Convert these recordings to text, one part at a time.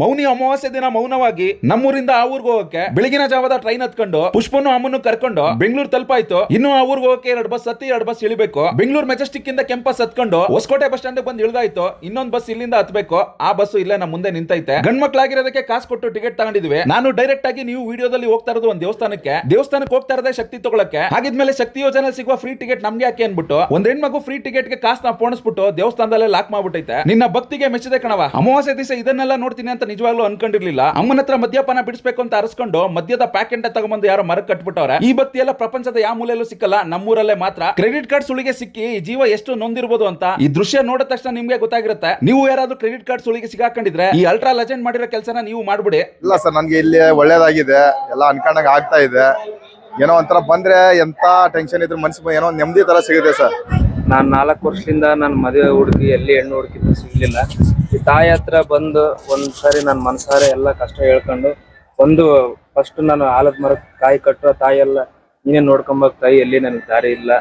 ಮೌನಿ ಅಮಾವಾಸ್ಯೆ ದಿನ ಮೌನವಾಗಿ ನಮ್ಮೂರಿಂದ ಆ ಊರ್ಗೆ ಹೋಗಕ್ಕೆ ಬೆಳಗಿನ ಜಾವದ ಟ್ರೈನ್ ಹತ್ಕೊಂಡು, ಪುಷ್ಪನು ಅಮ್ಮನ್ನು ಕರ್ಕೊಂಡು ಬೆಂಗಳೂರು ತಲುಪಾಯ್ತು. ಇನ್ನು ಆ ಊರ್ಗೆ ಹೋಗಕ್ಕೆ ಎರಡು ಬಸ್ ಹತ್ತಿ, ಎರಡು ಬಸ್ ಇಳಿಬೇಕು. ಬೆಂಗಳೂರು ಮೆಜೆಸ್ಟಿಕ್ ಇಂದ ಕೆಂಪಸ್ ಹತ್ಕೊಂಡು ಹೊಸಕೋಟೆ ಬಸ್ ಸ್ಟ್ಯಾಂಡ್ ಬಂದು ಇಳಿದಾಯ್ತು. ಇನ್ನೊಂದ್ ಬಸ್ ಇಲ್ಲಿಂದ ಹತ್ಬೇಕು. ಆ ಬಸ್ ಇಲ್ಲೇ ನಮ್ಮ ಮುಂದೆ ನಿಂತೈತೆ. ಗಣ್ಮಕ್ಳಾಗಿರೋದಕ್ಕೆ ಕಾಸ್ ಕಾಸು ಕೊಟ್ಟು ಟಿಕೆಟ್ ತಗೊಂಡಿದ್ವಿ. ನಾನು ಡೈರೆಕ್ಟ್ ಆಗಿ ನೀವು ವಿಡಿಯೋದಲ್ಲಿ ಹೋಗ್ತಾ ಇರೋದು ಒಂದು ದೇವಸ್ಥಾನಕ್ಕೆ. ದೇವಸ್ಥಾನಕ್ಕೆ ಹೋಗ್ತಾ ಇರೋದೇ ಶಕ್ತಿ ತಗೊಳಕ್ಕೆ. ಹಾಗಿದ್ಮೇಲೆ ಶಕ್ತಿ ಯೋಜನೆ ಸಿಗುವ ಫ್ರೀ ಟಿಕೆಟ್ ನಮ್ಗೆ ಯಾಕೆ ಅನ್ಬಿಟ್ಟು ಒಂದ್ ಹೆಣ್ಮಗು ಫ್ರೀ ಟಿಕೆಟ್ಗೆ ನಾ ಪೋಣಿಸ್ಬಿಟ್ಟು ದೇವಸ್ಥಾನದಲ್ಲೇ ಲಾಕ್ ಮಾಡ್ಬಿಟ್ಟೈತೆ. ನಿನ್ನ ಭಕ್ತಿಗೆ ಮೆಚ್ಚಿದೆ ಕಣವ ಅಮಾವಾಸ್ಯೆ ದಿವಸ ಇದನ್ನೆಲ್ಲ ನೋಡ್ತೀನಿ ಅಂತ ನಿಜವಾಗ್ಲೂ ಅನ್ಕೊಂಡಿರ್ಲಿಲ್ಲ. ಅಮ್ಮನ ಹತ್ರ ಮದ್ಯಪಾನ ಬಿಡಿಸ್ಬೇಕು ಅಂತ ಅರಸ್ಕೊಂಡು ಮದ್ಯದ ಪ್ಯಾಕೆಟ್ ತಗೊಂಬಂದು ಯಾರೋ ಮರ ಕಟ್ಬಿಟ್ಟವ್ರೆ. ಈ ಬತ್ತಿ ಎಲ್ಲ ಪ್ರಪಂಚದ ಯಾವ ಮೂಲೆಯಲ್ಲೂ ಸಿಕ್ಕಲ್ಲ ನಮ್ಮೂರಲ್ಲೇ ಮಾತ್ರ. ಕ್ರೆಡಿಟ್ ಕಾರ್ಡ್ ಸುಳಿಗೆ ಸಿಕ್ಕಿ ಈ ಜೀವ ಎಷ್ಟು ನೊಂದಿರ್ಬೋದು ಅಂತ ಈ ದೃಶ್ಯ ನೋಡಿದ ತಕ್ಷಣ ನಿಮ್ಗೆ ಗೊತ್ತಾಗಿರುತ್ತೆ. ನೀವು ಯಾರಾದ್ರೂ ಕ್ರೆಡಿಟ್ ಕಾರ್ಡ್ ಸುಳಿಗೆ ಸಿಗಾಕೊಂಡಿದ್ರೆ ಈ ಅಲ್ಟ್ರಾ ಲೆಜೆಂಡ್ ಮಾಡಿರೋ ಕೆಲಸನ ನೀವು ಮಾಡ್ಬಿಡಿ. ಇಲ್ಲ ಸರ್ ನನ್ಗೆ ಇಲ್ಲಿ ಒಳ್ಳೇದಾಗಿದೆ. ಎಲ್ಲ ಅನ್ಕೊಂಡಂಗೆ ಆಗ್ತಾ ಇದೆ. ಏನೋ ಒಂಥರ ಬಂದ್ರೆ ಎಂತ ಟೆನ್ಷನ್ ಇದ್ರೆ ಮನ್ಸು ಏನೋ ಒಂದ್ ನೆಮ್ಮದಿ ತರ ಸಿಗುತ್ತೆ ಸರ್. ನಾನ್ ನಾಲ್ಕು ವರ್ಷದಿಂದ ನನ್ನ ಮದುವೆ ಹುಡುಗಿ ಎಲ್ಲಿ ಹೆಣ್ಣು ಹುಡುಕಿದ್ರು ಸಿಗ್ಲಿಲ್ಲ. ತಾಯಿ ಹತ್ರ ಬಂದು ಒಂದ್ ಸಾರಿ ನನ್ನ ಮನ್ಸಾರೆ ಎಲ್ಲ ಕಷ್ಟ ಹೇಳ್ಕೊಂಡು ಒಂದು ಫಸ್ಟ್ ನಾನು ಆಲದ ಮರಕ್ಕೆ ಕಾಯಿ ಕಟ್ಟೋ ತಾಯಿ ಎಲ್ಲ, ನೀನೇ ನೋಡ್ಕೊಂಬಕ್ ತಾಯಿ, ಎಲ್ಲಿ ನನಗೆ ದಾರಿ ಇಲ್ಲ.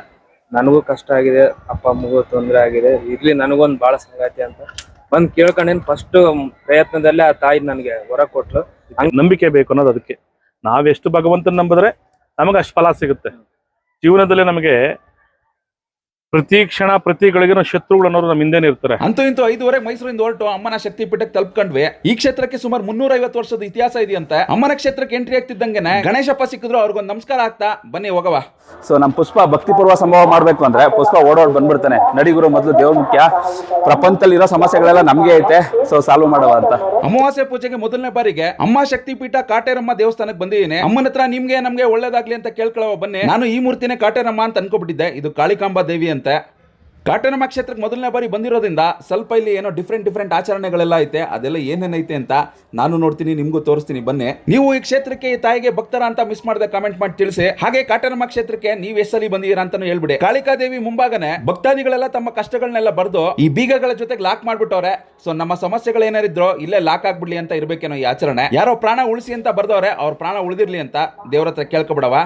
ನನಗೂ ಕಷ್ಟ ಆಗಿದೆ, ಅಪ್ಪ ಅಮ್ಮಗೂ ತೊಂದರೆ ಆಗಿದೆ. ಇರ್ಲಿ, ನನಗೊಂದು ಭಾಳ ಸಂಗಾತಿ ಅಂತ ಬಂದು ಕೇಳ್ಕೊಂಡೇನು ಫಸ್ಟ್ ಪ್ರಯತ್ನದಲ್ಲೇ ಆ ತಾಯಿ ನನಗೆ ಹೊರ ಕೊಟ್ಲು ನಂಬಿಕೆ ಬೇಕು ಅನ್ನೋದು ಅದಕ್ಕೆ. ನಾವೆಷ್ಟು ಭಗವಂತನ ನಂಬಿದ್ರೆ ನಮಗೆ ಅಷ್ಟು ಫಲ ಸಿಗುತ್ತೆ. ಜೀವನದಲ್ಲಿ ನಮಗೆ ಪ್ರತಿ ಕ್ಷಣ ಪ್ರತಿ ಗಳಿಗೆ ಶತ್ರುಗಳು ಅನ್ನೋರು ನಮ್ಮ ಹಿಂದೆ ಇರ್ತಾರೆ. ಅಂತೂ ಇಂತೂ ಐದುವರೆಗೆ ಮೈಸೂರಿಂದ ಹೊರಟು ಅಮ್ಮನ ಶಕ್ತಿ ಪೀಠಕ್ಕೆ ತಲುಪ್ಕೊಂಡ್ವಿ. ಈ ಕ್ಷೇತ್ರಕ್ಕೆ ಸುಮಾರು ಮುನ್ನೂರ ಐವತ್ತು ವರ್ಷದ ಇತಿಹಾಸ ಇದೆಯಂತೆ. ಅಮ್ಮನ ಕ್ಷೇತ್ರಕ್ಕೆ ಎಂಟ್ರಿ ಆಗ್ತಿದ್ದಂಗೆನೆ ಗಣೇಶಪ್ಪ ಸಿಕ್ಕಿದ್ರು ಅವ್ರಿಗೊಂದು ನಮಸ್ಕಾರ ಆಗ್ತಾ ಬನ್ನಿ ಹೋಗವ ಸೊ ನಮ್ಮ ಪುಷ್ಪ ಭಕ್ತಿಪೂರ್ವ ಸಂಭವ ಮಾಡ್ಬೇಕು ಅಂದ್ರೆ ಪುಷ್ಪ ಓಡೋಡ್ ಬಂದ್ಬಿಡ್ತಾನೆ. ನಡಿಗುರು ಮೊದಲು ದೇವ್ರ ಮುಖ್ಯ. ಪ್ರಪಂಚದಲ್ಲಿ ಇರೋ ಸಮಸ್ಯೆಗಳೆಲ್ಲ ನಮ್ಗೆ ಐತೆ. ಸೊ ಸಾಲ್ವ್ ಮಾಡುವ ಅಂತ. ಅಮಾವಾಸ್ಯ ಪೂಜೆಗೆ ಮೊದಲನೇ ಬಾರಿಗೆ ಅಮ್ಮ ಶಕ್ತಿ ಪೀಠ ಕಾಟೇರಮ್ಮ ದೇವಸ್ಥಾನಕ್ಕೆ ಬಂದಿದ್ದೀನಿ. ಅಮ್ಮನ ಹತ್ರ ನಿಮ್ಗೆ ನಮ್ಗೆ ಒಳ್ಳೇದಾಗ್ಲಿ ಅಂತ ಕೇಳ್ಕೊಳ್ಳೋ ಬನ್ನಿ. ನಾನು ಈ ಮೂರ್ತಿನೇ ಕಾಟೇರಮ್ಮ ಅಂತ ಅನ್ಕೊಬಿಟ್ಟಿದ್ದೆ. ಇದು ಕಾಳಿಕಾಂಬಾ ದೇವಿ ಅಂತ. ಕಾಟೇರಮ್ಮ ಕ್ಷೇತ್ರಕ್ಕೆ ಮೊದಲನೇ ಬಾರಿ ಬಂದಿರೋದ್ರಿಂದ ಸ್ವಲ್ಪ ಇಲ್ಲಿ ಏನೋ ಡಿಫ್ರೆಂಟ್ ಡಿಫ್ರೆಂಟ್ ಆಚರಣೆಗಳೆಲ್ಲ ಐತೆ. ಅದೆಲ್ಲ ಏನೇನೈತೆ ಅಂತ ನಾನು ನೋಡ್ತೀನಿ, ನಿಮಗೂ ತೋರಿಸ್ತೀನಿ. ಬನ್ನಿ. ನೀವು ಈ ಕ್ಷೇತ್ರಕ್ಕೆ ಈ ತಾಯಿಗೆ ಭಕ್ತರ ಅಂತ ಮಿಸ್ ಮಾಡದೆ ಕಾಮೆಂಟ್ ಮಾಡಿ ತಿಳಿಸಿ. ಹಾಗೆ ಕಾಟನಮ್ಮ ಕ್ಷೇತ್ರಕ್ಕೆ ನೀವು ಎಷ್ಟಲ್ಲಿ ಬಂದಿದ್ದೀರಾ ಅಂತಾನು ಹೇಳ್ಬಿಡಿ. ಕಾಳಿಕಾದೇವಿ ಮುಂಭಾಗನೆ ಭಕ್ತಾದಿಗಳೆಲ್ಲ ತಮ್ಮ ಕಷ್ಟಗಳನ್ನೆಲ್ಲ ಬರೆದು ಈ ಬೀಗಗಳ ಜೊತೆಗೆ ಲಾಕ್ ಮಾಡ್ಬಿಟ್ಟವ್ರೆ. ಸೊ ನಮ್ಮ ಸಮಸ್ಯೆಗಳು ಏನಾರಿದ್ರು ಇಲ್ಲೇ ಲಾಕ್ ಆಗ್ಬಿಡ್ಲಿ ಅಂತ ಇರ್ಬೇಕೇನೋ ಈ ಆಚರಣೆ. ಯಾರೋ ಪ್ರಾಣ ಉಳಿಸಿ ಅಂತ ಬರ್ದವ್ರೆ, ಅವ್ರ ಪ್ರಾಣ ಉಳಿದಿರ್ಲಿ ಅಂತ ದೇವ್ರ ಹತ್ರ ಕೇಳ್ಕೊಬಿಡವಾ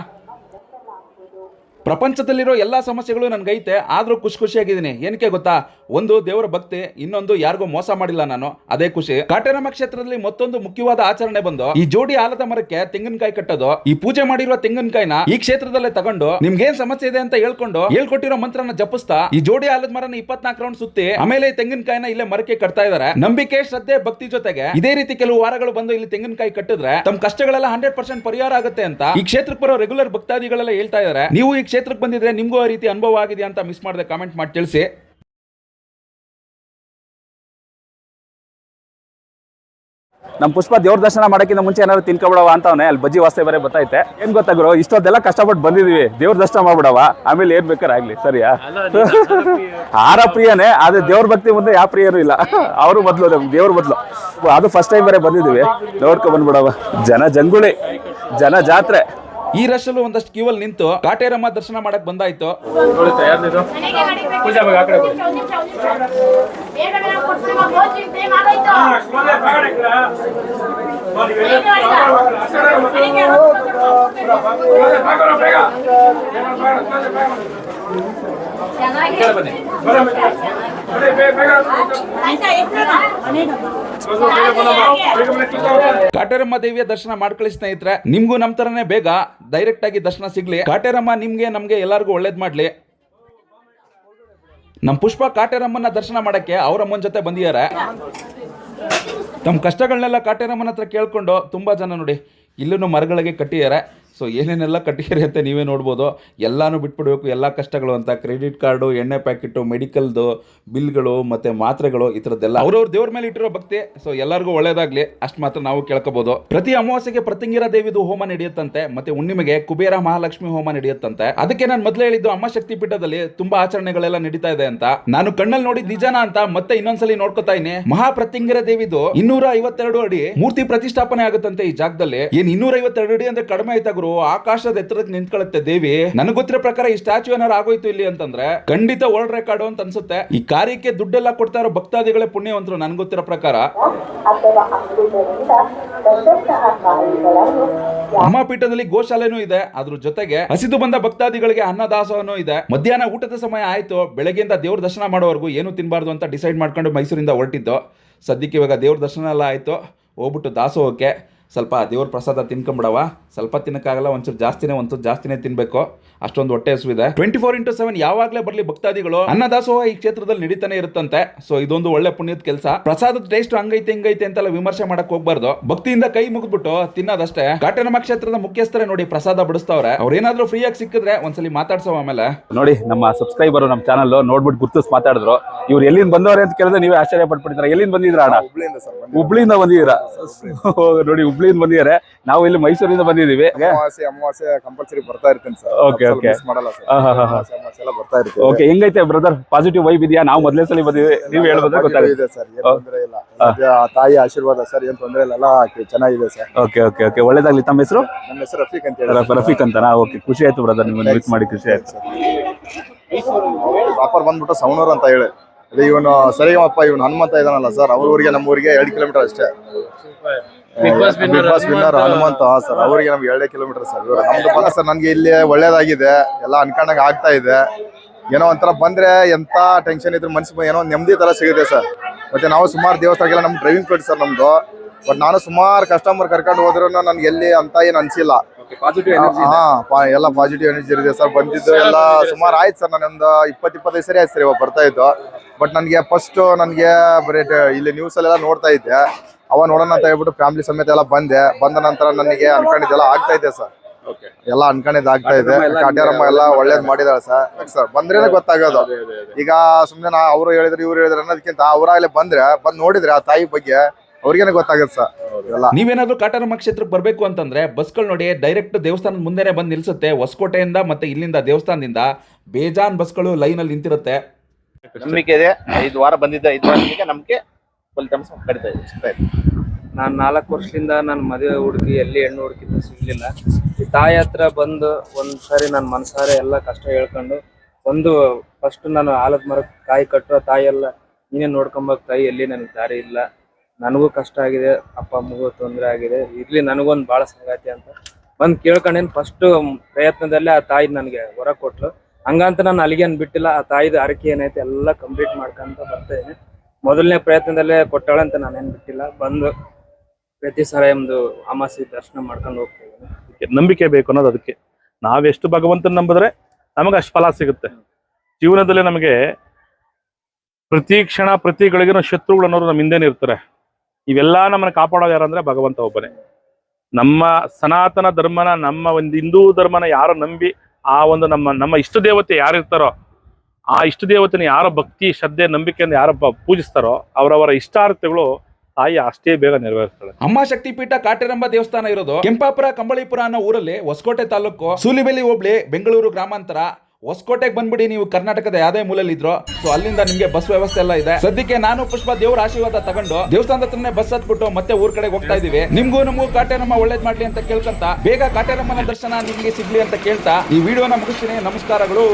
ಪ್ರಪಂಚದಲ್ಲಿರೋ ಎಲ್ಲಾ ಸಮಸ್ಯೆಗಳು ನನಗೈತೆ ಆದ್ರೂ ಖುಷಿ ಖುಷಿಯಾಗಿದ್ದೀನಿ. ಏನಕ್ಕೆ ಗೊತ್ತಾ? ಒಂದು ದೇವರ ಭಕ್ತಿ, ಇನ್ನೊಂದು ಯಾರಿಗೂ ಮೋಸ ಮಾಡಿಲ್ಲ ನಾನು. ಅದೇ ಖುಷಿ. ಕಾಟೇರಮ್ಮ ಕ್ಷೇತ್ರದಲ್ಲಿ ಮತ್ತೊಂದು ಮುಖ್ಯವಾದ ಆಚರಣೆ ಬಂದು, ಈ ಜೋಡಿ ಆಲದ ಮರಕ್ಕೆ ತೆಂಗಿನಕಾಯಿ ಕಟ್ಟೋದು, ಈ ಪೂಜೆ ಮಾಡಿರುವ ತೆಂಗಿನಕಾಯಿನ ಈ ಕ್ಷೇತ್ರದಲ್ಲೇ ತಗೊಂಡು ನಿಮ್ಗೆ ಏನ್ ಸಮಸ್ಯೆ ಇದೆ ಅಂತ ಹೇಳ್ಕೊಂಡು, ಹೇಳ್ಕೊಟ್ಟಿರೋ ಮಂತ್ರನ ಜಪಿಸ್ತಾ, ಈ ಜೋಡಿ ಆಲದ ಮರನ ಇಪ್ಪತ್ನಾಲ್ಕು ರೌಂಡ್ ಸುತ್ತಿ, ಆಮೇಲೆ ತೆಂಗಿನಕಾಯಿನ ಇಲ್ಲೇ ಮರಕ್ಕೆ ಕಟ್ತಾ ಇದಾರೆ. ನಂಬಿಕೆ, ಶ್ರದ್ಧೆ, ಭಕ್ತಿ ಜೊತೆಗೆ ಇದೇ ರೀತಿ ಕೆಲವು ವಾರಗಳು ಬಂದು ಇಲ್ಲಿ ತೆಂಗಿನಕಾಯಿ ಕಟ್ಟಿದ್ರೆ ತಮ್ಮ ಕಷ್ಟಗಳೆಲ್ಲ ಹಂಡ್ರೆಡ್ ಪರ್ಸೆಂಟ್ ಪರಿಹಾರ ಆಗುತ್ತೆ ಅಂತ ಈ ಕ್ಷೇತ್ರಕ್ಕೆ ಬರೋ ರೆಗ್ಯುಲರ್ ಭಕ್ತಾದಿಗಳೆಲ್ಲ ಹೇಳ್ತಾ ಇದಾರೆ. ನೀವು ಈ ಕ್ಷೇತ್ರಕ್ಕೆ ಬಂದಿದ್ರೆ ನಿಮಗೂ ಆ ರೀತಿ ಅನುಭವ ಆಗಿದೆ ಅಂತ ಮಿಸ್ ಮಾಡಿದೆ ಕಾಮೆಂಟ್ ಮಾಡಿ ತಿಳಿಸಿ. ನಮ್ಮ ಪುಷ್ಪ ದೇವ್ರ ದರ್ಶನ ಮಾಡೋಕ್ಕಿಂತ ಮುಂಚೆ ಏನಾದ್ರು ತಿನ್ಕೊಬಿಡವ ಅಂತವನೆ ಅಲ್ಲಿ ಬಜ್ಜಿ ವಾಸ್ತೆ ಬೇರೆ ಬತ್ತೈತೆ ಏನ್ ಗೊತ್ತಾ ಗುರು ಇಷ್ಟೊಂದೆಲ್ಲ ಕಷ್ಟಪಟ್ಟು ಬಂದಿದೀವಿ. ದೇವ್ರ ದರ್ಶನ ಮಾಡ್ಬಿಡವ ಆಮೇಲೆ ಏನ್ ಬೇಕಾರ ಆಗ್ಲಿ ಸರಿಯಾ? ಆರ ಪ್ರಿಯನೇ ಆದ್ರೆ ದೇವ್ರ ಭಕ್ತಿ ಮುಂದೆ ಯಾವ ಪ್ರಿಯರು ಇಲ್ಲ. ಅವರು ಮೊದ್ಲು ದೇವ್ರ ಮೊದ್ಲು. ಅದು ಫಸ್ಟ್ ಟೈಮ್ ಬೇರೆ ಬಂದಿದೀವಿ. ನೋಡ್ಕೊ ಬಂದ್ಬಿಡವ ಜನ ಜಂಗುಳಿ ಜನ ಜಾತ್ರೆ. ಈ ರಶ್ ಅಲ್ಲೂ ಒಂದಷ್ಟು ಕ್ಯೂ ಅಲ್ಲಿ ನಿಂತು ಕಾಟೇರಮ್ಮ ದರ್ಶನ ಮಾಡಕ್ ಬಂದಾಯ್ತು. ಪೂಜಾ ಕಾಟೇರಮ್ಮ ದೇವಿಯ ದರ್ಶನ ಮಾಡ್ಕೊಳ್ಳಿ ಸ್ನೇಹಿತರೆ. ನಿಮ್ಗೂ ನಮ್ ತರನೇ ಬೇಗ ಡೈರೆಕ್ಟ್ ಆಗಿ ದರ್ಶನ ಸಿಗ್ಲಿ. ಕಾಟೇರಮ್ಮ ನಿಮ್ಗೆ, ನಮ್ಗೆ ಎಲ್ಲರಿಗೂ ಒಳ್ಳೇದ್ ಮಾಡ್ಲಿ. ನಮ್ ಪುಷ್ಪ ಕಾಟೇರಮ್ಮನ ದರ್ಶನ ಮಾಡಕ್ಕೆ ಅವರಮ್ಮನ ಜೊತೆ ಬಂದಿದ್ದಾರೆ. ತಮ್ಮ ಕಷ್ಟಗಳನ್ನೆಲ್ಲ ಕಾಟೇರಮ್ಮನ ಹತ್ರ ಕೇಳ್ಕೊಂಡು ತುಂಬಾ ಜನ ನೋಡಿ ಇಲ್ಲೂ ಮರಗಳಿಗೆ ಕಟ್ಟಿದ್ದಾರೆ. ಸೊ ಏನೇನೆಲ್ಲ ಕಟ್ಟಿದ್ದಾರೆ ಅಂತ ನೀವೇ ನೋಡ್ಬೋದು. ಎಲ್ಲಾನು ಬಿಟ್ಬಿಡ್ಬೇಕು. ಎಲ್ಲ ಕಷ್ಟಗಳು ಅಂತ ಕ್ರೆಡಿಟ್ ಕಾರ್ಡು, ಎಣ್ಣೆ ಪ್ಯಾಕೆಟು, ಮೆಡಿಕಲ್ದು, ಬಿಲ್ಗಳು, ಮತ್ತೆ ಮಾತ್ರೆಗಳು, ಈ ಥರದ್ದೆಲ್ಲ ಅವ್ರವ್ರ ದೇವ್ರ ಮೇಲೆ ಇಟ್ಟಿರೋ ಭಕ್ತಿ, ಸೊ, ಎಲ್ಲರಿಗೂ ಒಳ್ಳೇದಾಗಲಿ. ಅಷ್ಟು ಮಾತ್ರ ನಾವು ಕೇಳ್ಕೋಬೋದು. ಪ್ರತಿ ಅಮಾವಾಸ್ಯೆಗೆ ಪ್ರತಿಂಗಿರ ದೇವಿದು ಹೋಮ ನಡೆಯುತ್ತಂತೆ, ಮತ್ತೆ ಹುಣ್ಣಿಮೆಗೆ ಕುಬೇರ ಮಹಾಲಕ್ಷ್ಮಿ ಹೋಮ ನಡೆಯುತ್ತಂತೆ. ಅದಕ್ಕೆ ನಾನು ಮೊದಲೇ ಹೇಳಿದ್ದು ಅಮ್ಮ ಶಕ್ತಿ ಪೀಠದಲ್ಲಿ ತುಂಬಾ ಆಚರಣೆಗಳೆಲ್ಲ ನಡೀತಾ ಇದೆ ಅಂತ. ನಾನು ಕಣ್ಣಲ್ಲಿ ನೋಡಿ ನಿಜಾನ ಅಂತ ಮತ್ತೆ ಇನ್ನೊಂದ್ಸಲಿ ನೋಡ್ಕೊತಾ ಮಹಾ ಪ್ರತಿಂಗಿರ ದೇವಿದು ಇನ್ನೂರ ಐವತ್ತೆರಡು ಅಡಿ ಮೂರ್ತಿ ಪ್ರತಿಷ್ಠಾಪನೆ ಆಗುತ್ತಂತೆ ಈ ಜಾಗದಲ್ಲಿ. ಏನ್ ಇನ್ನೂರ ಐವತ್ತೆರಡು ಅಡಿ ಅಂದ್ರೆ ಕಡಿಮೆ ಆಯ್ತಾ ಗುರು ಆಕಾಶದ ಎತ್ತರಕ್ಕೆ ನಿಂತ್ಕೊಳ್ಳುತ್ತೆ. ದೇವಿ, ನನಗೆ ಗೊತ್ತಿರೋ ಪ್ರಕಾರ ಈ ಸ್ಟ್ಯಾಚು ಏನಾರು ಆಗೋಯ್ತು ಇಲ್ಲಿ ಅಂತಂದ್ರೆ ಖಂಡಿತ ವರ್ಲ್ಡ್ ರೆಕಾರ್ಡ್ ಅಂತ ಅನ್ಸುತ್ತೆ. ಈ ಕಾರ್ಯಕ್ಕೆ ದುಡ್ಡೆಲ್ಲ ಕೊಡ್ತಾ ಇರೋ ಭಕ್ತಾದಿಗಳೇ ಪುಣ್ಯವಂತರು ನನ್ಗೆ ಗೊತ್ತಿರೋ ಪ್ರಕಾರ. ಪೀಠದಲ್ಲಿ ಗೋಶಾಲೆನೂ ಇದೆ, ಅದ್ರ ಜೊತೆಗೆ ಹಸಿದು ಬಂದ ಭಕ್ತಾದಿಗಳಿಗೆ ಅನ್ನದಾಸೋಹನೂ ಇದೆ. ಮಧ್ಯಾಹ್ನ ಊಟದ ಸಮಯ ಆಯ್ತು, ಬೆಳಗ್ಗೆಯಿಂದ ದೇವ್ರ ದರ್ಶನ ಮಾಡೋವರೆಗೂ ಏನು ತಿನ್ಬಾರ್ದು ಅಂತ ಡಿಸೈಡ್ ಮಾಡ್ಕೊಂಡು ಮೈಸೂರಿಂದ ಹೊರಟಿದ್ದು. ಸದ್ಯಕ್ಕೆ ಇವಾಗ ದೇವ್ರ ದರ್ಶನ ಎಲ್ಲ ಆಯ್ತು, ಹೋಗ್ಬಿಟ್ಟು ದಾಸೋಹಕ್ಕೆ. ಸ್ವಲ್ಪ ದೇವ್ರ ಪ್ರಸಾದ ತಿನ್ಕೊಂಬಿಡವ ಸ್ವಲ್ಪ ತಿನ್ನೋಕ್ಕಾಗಲ್ಲ ಒಂಚೂರು ಜಾಸ್ತಿನೇ ಒಂಚೂರು ಜಾಸ್ತಿನೇ ತಿನ್ಬೇಕು. ಅಷ್ಟೊಂದು ಹೊಟ್ಟೆ ಹಸುವಿದೆ ಟ್ವೆಂಟಿ ಫೋರ್ ಇಂಟು ಸೆವೆನ್ ಯಾವಾಗಲೇ ಬರಲಿ ಭಕ್ತಾದಿಗಳು ಅನ್ನದಾಸೋಹ ಈ ಕ್ಷೇತ್ರದಲ್ಲಿ ನಡೀತಾನೆ ಇರುತ್ತಂತೆ. ಸೊ ಇದೊಂದು ಒಳ್ಳೆ ಪುಣ್ಯದ ಕೆಲಸ. ಪ್ರಸಾದದ ಟೇಸ್ಟ್ ಹಂಗೈತೆ ಹಿಂಗೈತೆ ಅಂತೆಲ್ಲ ವಿಮರ್ಶೆ ಮಾಡಕ್ ಹೋಗ್ಬಾರ್ದು. ಭಕ್ತಿಯಿಂದ ಕೈ ಮುಗಿದ್ಬಿಟ್ಟು ತಿನ್ನೋದಷ್ಟೇ. ಕಾಟನಮ್ಮ ಕ್ಷೇತ್ರದ ಮುಖ್ಯಸ್ಥರೇ ನೋಡಿ ಪ್ರಸಾದ ಬಿಡಿಸ್ತವ್ರೆ. ಅವ್ರೇನಾದ್ರೂ ಫ್ರೀ ಆಗಿ ಸಿಕ್ಕಿದ್ರೆ ಒಂದ್ಸಲಿ ಮಾತಾಡ್ಸೋ ಆಮೇಲೆ. ನೋಡಿ ನಮ್ಮ ಸಬ್ಸ್ಕ್ರೈಬರ್ ನಮ್ಮ ಚಾನಲ್ ನೋಡ್ಬಿಟ್ಟು ಗುರ್ತಿಸ್ ಮಾತಾಡಿದ್ರು. ಇವ್ರು ಎಲ್ಲಿಂದ ಬಂದವ್ರೆ ಅಂತ ಕೇಳಿದ್ರೆ ನೀವೇ ಆಶ್ಚರ್ಯ ಪಟ್ಬಿಡ್ತಾರೆ ಎಲ್ಲಿಂದ ಬಂದಿದ್ರ ಅಣ್ಣ? ಹುಬ್ಳಿಯಿಂದ ಬಂದಿದ್ದೀರಾ. ನೋಡಿ ಹುಬ್ಳಿಯಿಂದ ಬಂದಿದ್ದಾರೆ. ನಾವು ಇಲ್ಲಿ ಮೈಸೂರಿಂದ ಬಂದಿದ್ದೀವಿ. ಅಮಾವಾಸ್ಯೆ ಅಮಾವಾಸ್ಯೆ ಕಂಪಲ್ಸರಿ ಬರ್ತಾ ಇರ್ತೀನಿ ಸರ್. Okay, ಮಿಸ್ ಮಾಡಲ್ಲ ಸರ್ ಹಾ, ಹಾ, ಹಾ. ಅಮಾವಾಸ್ಯೆ ಅಮಾವಾಸ್ಯೆ ಎಲ್ಲ ಬರ್ತಾ ಇರುತ್ತೆ. ಓಕೆ ಹೆಂಗೈತೆ ಬ್ರದರ್ ಪಾಸಿಟಿವ್ ವೈಬ್ ಇದೆಯಾ? ನಾವು ಮೊದಲೇ ಸಲ ಬಂದಿವಿ ನೀವು ಹೇಳಬಹುದು ಗೊತ್ತಾಗುತ್ತೆ. ಇದೆ ಸರ್ ಏನ್ ತೊಂದ್ರೆ ಇಲ್ಲ. ಆ ತಾಯಿ ಆಶೀರ್ವಾದ ಸರ್ ಏನ್ ತೊಂದ್ರೆ ಇಲ್ಲ. ಎಲ್ಲ ಚೆನ್ನಾಗಿದೆ ಸರ್ ಓಕೆ ಓಕೆ ಓಕೆ ಒಳ್ಳೇದಾಗ್ಲಿ. ತಮ್ಮ ಹೆಸರು? ನನ್ನ ಹೆಸರು ರಫೀಕ್ ಅಂತ ಹೇಳಿ ರಫೀಕ್ ಅಂತನಾ? ಓಕೆ ಖುಷಿ ಆಯ್ತು ಬ್ರದರ್ ನಿಮ್ಮನ್ನು ಮೀಟ್ ಮಾಡಿ ಖುಷಿ ಆಯ್ತು. ಪ್ರಾಪರ್ ಬಂದ್ಬಿಟ್ಟು ಸವಣೂರು ಅಂತ ಹೇಳಿ. ಅದೇ ಇವನು ಸರಿಗಮಪ್ಪ ಇವನು ಹನುಮಂತ ಇದಾನಲ್ಲ ಸರ್ ಅವ್ರ ಊರಿಗೆ ನಮ್ಮ ಊರಿಗೆ ಎರಡು ಕಿಲೋಮೀಟರ್ ಅಷ್ಟೇ. Big Boss winner Hanumantha sir ಅವರಿಗೆ ನಮ್ಗೆ ಎರಡೇ ಕಿಲೋಮೀಟರ್ ಸರ್ ಇವಾಗ ನಮ್ದು ಬಂದ ಸರ್ ನನ್ಗೆ ಇಲ್ಲಿ ಒಳ್ಳೇದಾಗಿದೆ. ಎಲ್ಲ ಅನ್ಕೊಂಡಂಗೆ ಆಗ್ತಾ ಇದೆ. ಏನೋ ಒಂಥರ ಬಂದ್ರೆ ಎಂತ ಟೆನ್ಷನ್ ಇದ್ರೆ ಮನ್ಸಿಗೆ ಏನೋ ಒಂದ್ ನೆಮ್ಮದಿ ತರ ಸಿಗುತ್ತೆ ಸರ್ ಮತ್ತೆ ನಾವು ಸುಮಾರು ದೇವಸ್ಥಾನಕ್ಕೆಲ್ಲ ನಮ್ ಡ್ರೈವಿಂಗ್ ಕೊಡಿ ಸರ್ ನಮ್ದು. ಬಟ್ ನಾನು ಸುಮಾರು ಕಸ್ಟಮರ್ ಕರ್ಕೊಂಡು ಹೋದ್ರು ನನ್ಗೆ ಎಲ್ಲಿ ಅಂತ ಏನು ಅನ್ಸಿಲ್ಲ. ಹಾ ಎಲ್ಲ ಪಾಸಿಟಿವ್ ಎನರ್ಜಿ ಇದೆ ಸರ್ ಬಂದಿದ್ದು ಎಲ್ಲ ಸುಮಾರು ಆಯ್ತು ಸರ್ ನಾನೊಂದು ಇಪ್ಪತ್ತು ಇಪ್ಪತ್ತೈದು ಸರಿ ಆಯ್ತು ಸರ್ ಇವಾಗ ಬರ್ತಾ ಇದ್ದು. ಬಟ್ ನನಗೆ ಫಸ್ಟ್ ನನಗೆ ಬರೀ ಇಲ್ಲಿ ನ್ಯೂಸ್ ಅಲ್ಲೆಲ್ಲ ನೋಡ್ತಾ ಇದ್ದೆ. ಅವ ನೋಡೋಣ ಅಂತ ಹೇಳ್ಬಿಟ್ಟು ಫ್ಯಾಮಿಲಿ ಸಮೇತ ಎಲ್ಲ ಬಂದೆ. ಬಂದ ನಂತರ ನನಗೆ ಅನ್ಕೊಂಡಿದ್ದೆಲ್ಲ ಆಗ್ತಾ ಇದೆ ಸರ್. ಎಲ್ಲ ಅನ್ಕೊಂಡಿದ್ದು ಆಗ್ತಾ ಇದೆ. ಕಾಟ್ಯಾರಮ್ಮ ಎಲ್ಲ ಒಳ್ಳೇದ್ ಮಾಡಿದಾಳೆ ಸರ್. ಸರ್ ಬಂದ್ರೇನೆ ಗೊತ್ತಾಗೋದು. ಈಗ ಸುಮ್ನೆ ನಾ ಅವರು ಹೇಳಿದ್ರು ಇವ್ರು ಹೇಳಿದ್ರು ಅನ್ನೋದಕ್ಕಿಂತ ಅವರಾಗಲೇ ಬಂದ್ರೆ ಬಂದ್ ನೋಡಿದ್ರೆ ಆ ತಾಯಿ ಬಗ್ಗೆ ಅವ್ರಿಗೇನೆ ಗೊತ್ತಾಗತ್ತೆ ಸರ್. ನೀವೇನಾದ್ರೂ ಕಾಟಾರಮ್ಮ ಕ್ಷೇತ್ರಕ್ಕೆ ಬರಬೇಕು ಅಂತಂದ್ರೆ ಬಸ್ಗಳು ನೋಡಿ ಡೈರೆಕ್ಟ್ ದೇವಸ್ಥಾನದ ಮುಂದೆನೆ ಬಂದು ನಿಲ್ಸುತ್ತೆ. ಹೊಸಕೋಟೆಯಿಂದ ಮತ್ತೆ ಇಲ್ಲಿಂದ ದೇವಸ್ಥಾನದಿಂದ ಬೇಜಾನ್ ಬಸ್ಗಳು ಅಲ್ಲಿ ನಿಂತಿರುತ್ತೆ. ನಂಬಿಕೆ ಇದೆ. ಐದು ವಾರ ಬಂದಿದ್ದ ಐದು ವಾರ ನಮ್ಗೆ ಫಲಿತಾಂಶ ಕಡಿತಾ ಇದೆ ನಾನ್ ನಾಲ್ಕು ವರ್ಷದಿಂದ ನನ್ನ ಮದುವೆ ಹುಡುಗಿ, ಎಲ್ಲಿ ಹೆಣ್ಣು ಹುಡುಕಿದ್ರು ಸಿಗಲಿಲ್ಲ. ಈ ತಾಯಿ ಹತ್ರ ಬಂದು ಒಂದ್ ಸಾರಿ ನನ್ನ ಮನಸಾರೆ ಎಲ್ಲ ಕಷ್ಟ ಹೇಳ್ಕೊಂಡು ಒಂದು ಫಸ್ಟ್ ನಾನು ಆಲದ ಮರಕ್ಕೆ ಕಾಯಿ ಕಟ್ಟೋ ತಾಯಿ ಎಲ್ಲ, ನೀನೇ ನೋಡ್ಕೊಂಬಕ್ ತಾಯಿ, ಎಲ್ಲಿ ನನಗೆ ದಾರಿ ಇಲ್ಲ. ನನಗೂ ಕಷ್ಟ ಆಗಿದೆ, ಅಪ್ಪ ಮಗು ತೊಂದರೆ ಆಗಿದೆ. ಇರ್ಲಿ, ನನಗೊಂದು ಭಾಳ ಸಂಗಾತಿ ಅಂತ ಬಂದು ಕೇಳ್ಕೊಂಡೇನು ಫಸ್ಟ್ ಪ್ರಯತ್ನದಲ್ಲೇ ಆ ತಾಯಿ ನನಗೆ ಹೊರ ಕೊಟ್ಟರು ಹಂಗಂತ ನಾನು ಅಲ್ಲಿಗೇನು ಬಿಟ್ಟಿಲ್ಲ, ಆ ತಾಯಿದು ಹರಕೆ ಏನೈತೆ ಎಲ್ಲ ಕಂಪ್ಲೀಟ್ ಮಾಡ್ಕೊಂತ ಬರ್ತಾ ಇದೀನಿ ಮೊದಲನೇ ಪ್ರಯತ್ನದಲ್ಲೇ ಕೊಟ್ಟಾಳೆ ಅಂತ ನಾನೇನ್ ಬಿಟ್ಟಿಲ್ಲ. ಬಂದು ಪ್ರತಿ ಸಲ ಒಂದು ಅಮಾಸಿ ದರ್ಶನ ಮಾಡ್ಕೊಂಡು ಹೋಗ್ತೀವಿ ನಂಬಿಕೆ ಬೇಕು ಅನ್ನೋದು ಅದಕ್ಕೆ. ನಾವೆಷ್ಟು ಭಗವಂತನ ನಂಬಿದ್ರೆ ನಮಗೆ ಅಷ್ಟು ಫಲ ಸಿಗುತ್ತೆ. ಜೀವನದಲ್ಲಿ ನಮಗೆ ಪ್ರತಿ ಕ್ಷಣ ಪ್ರತಿ ಗಳಿಗೆನೂ ಶತ್ರುಗಳು ಅನ್ನೋರು ನಮ್ಮ ಹಿಂದೆನೇ ಇರ್ತಾರೆ. ಇವೆಲ್ಲ ನಮ್ಮನ್ನ ಕಾಪಾಡೋದು ಯಾರಂದ್ರೆ ಭಗವಂತ ಒಬ್ಬನೇ. ನಮ್ಮ ಸನಾತನ ಧರ್ಮನ, ನಮ್ಮ ಒಂದು ಹಿಂದೂ ಧರ್ಮನ ಯಾರು ನಂಬಿ ಆ ಒಂದು ನಮ್ಮ ನಮ್ಮ ಇಷ್ಟ ದೇವತೆ ಯಾರಿರ್ತಾರೋ ಆ ಇಷ್ಟ ದೇವತೆನ ಯಾರ ಭಕ್ತಿ, ಶ್ರದ್ಧೆ, ನಂಬಿಕೆಯಿಂದ ಯಾರ ಪೂಜಿಸ್ತಾರೋ ಅವರವರ ಇಷ್ಟಾರ್ಥಗಳು ತಾಯಿ ಅಷ್ಟೇ ಬೇಗ ನೆರವೇರಿಸ್ತಾಳೆ. ಅಮ್ಮ ಶಕ್ತಿಪೀಠ ಕಾಟೇರಂಬ ದೇವಸ್ಥಾನ ಇರೋದು. ಕೆಂಪಾಪುರ, ಕಂಬಳಿಪುರ ಅನ್ನೋ ಊರಲ್ಲಿ ಹೊಸಕೋಟೆ ತಾಲೂಕು ಸೂಲಿಬೆಲಿ ಹೋಬ್ಳಿ, ಬೆಂಗಳೂರು ಗ್ರಾಮಾಂತರ. ಹೊಸಕೋಟೆಗೆ ಬಂದ್ಬಿಡಿ ನೀವು ಕರ್ನಾಟಕದ ಯಾವುದೇ ಮೂಲಲ್ಲಿ ಇದ್ರು ಸೊ ಅಲ್ಲಿಂದ ನಿಮ್ಗೆ ಬಸ್ ವ್ಯವಸ್ಥೆ ಎಲ್ಲ ಇದೆ. ಸದ್ಯಕ್ಕೆ ನಾನು ಪುಷ್ಪ ದೇವ್ರ ಆಶೀರ್ವಾದ ತಗೊಂಡು ದೇವಸ್ಥಾನದ ಹತ್ರನೇ ಬಸ್ ಹತ್ಬಿಟ್ಟು ಮತ್ತೆ ಊರ್ ಕಡೆಗೆ ಹೋಗ್ತಾ ಇದೀವಿ. ನಿಮ್ಗೂ ನಮಗೂ ಕಾಟೇರಮ್ಮ ಒಳ್ಳೇದ್ ಮಾಡ್ಲಿ ಅಂತ ಕೇಳ್ಕೊಂತ, ಬೇಗ ಕಾಟೇರಮ್ಮನ ದರ್ಶನ ನಿಮ್ಗೆ ಸಿಗ್ಲಿ ಅಂತ ಕೇಳ್ತಾ ಈ ವಿಡಿಯೋನ ಮುಗಿಸ್ತೀನಿ. ನಮಸ್ಕಾರಗಳು.